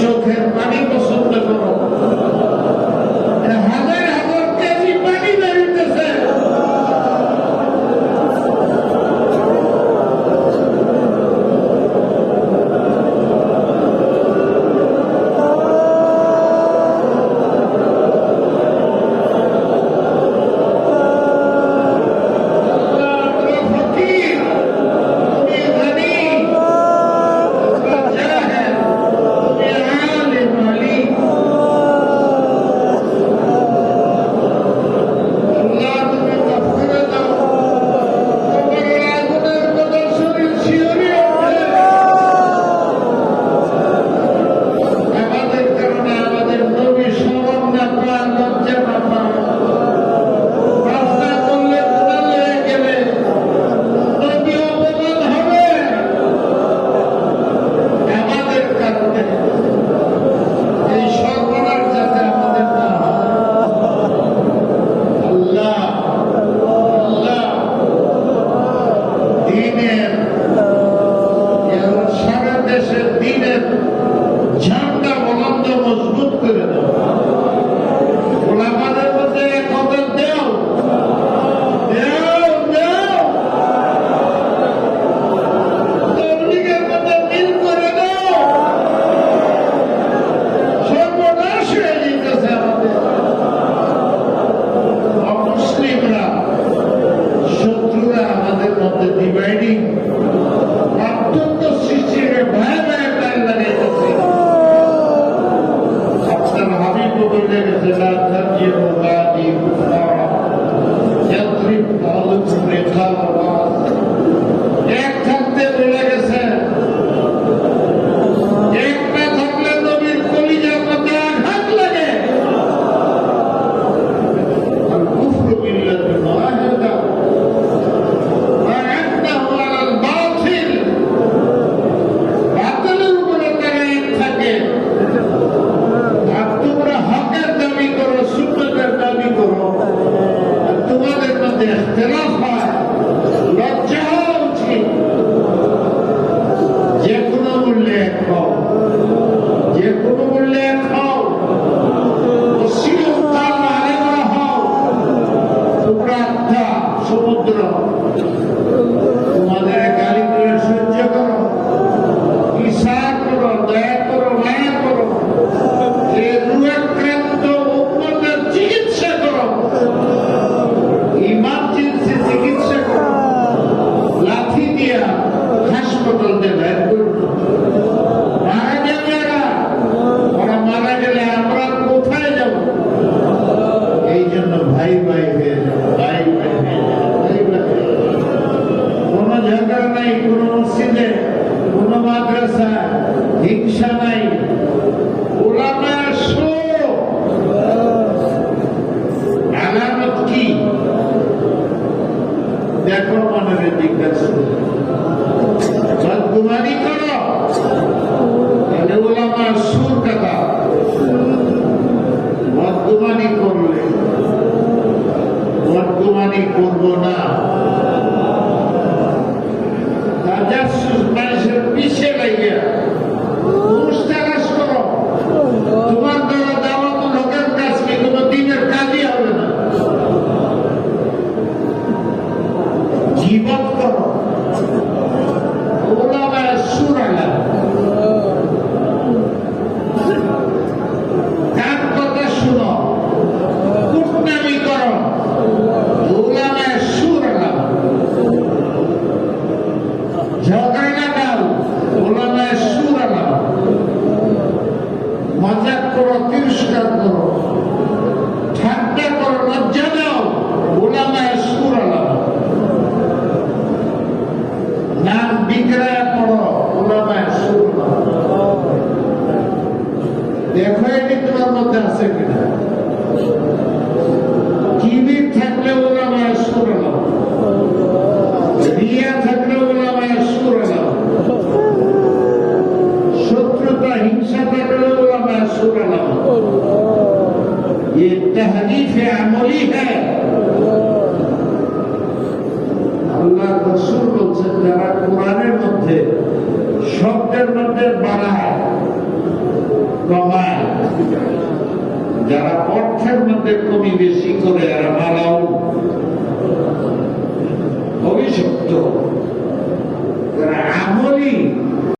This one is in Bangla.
চোখের পানি পছন্দ করো। ಜಿಲ್ಲೆ ತಹಸೀಲ್ದಾರ್ সমুদ্র তোমাদের সহ্য করো। ঈশা করো, দয়া করো, মায়া করো। চিকিৎসা ইমার্জেন্সি চিকিৎসা মারা ওরা মারা গেলে আমরা এই জন্য ভাই ভাই ভাই ভাই। করব না। বিক্রয় করো ওলামায় শুরু দেখো এটি তোমার মধ্যে আছে কিনা। কিবির থাকলে ওলামায় শুরু রিয়া থাকলে ওলামায় শুরু শত্রুতা, হিংসা থাকলে ওলামায় শুরু ये तहरीफ अमली है আল্লাহ রসুল বলছেন যারা কোরআনের মধ্যে শব্দের মধ্যে বাড়ায় কমায়। যারা অর্থের মধ্যে কমি বেশি করে আর মারাও অভিশপ্ত যারা আমলি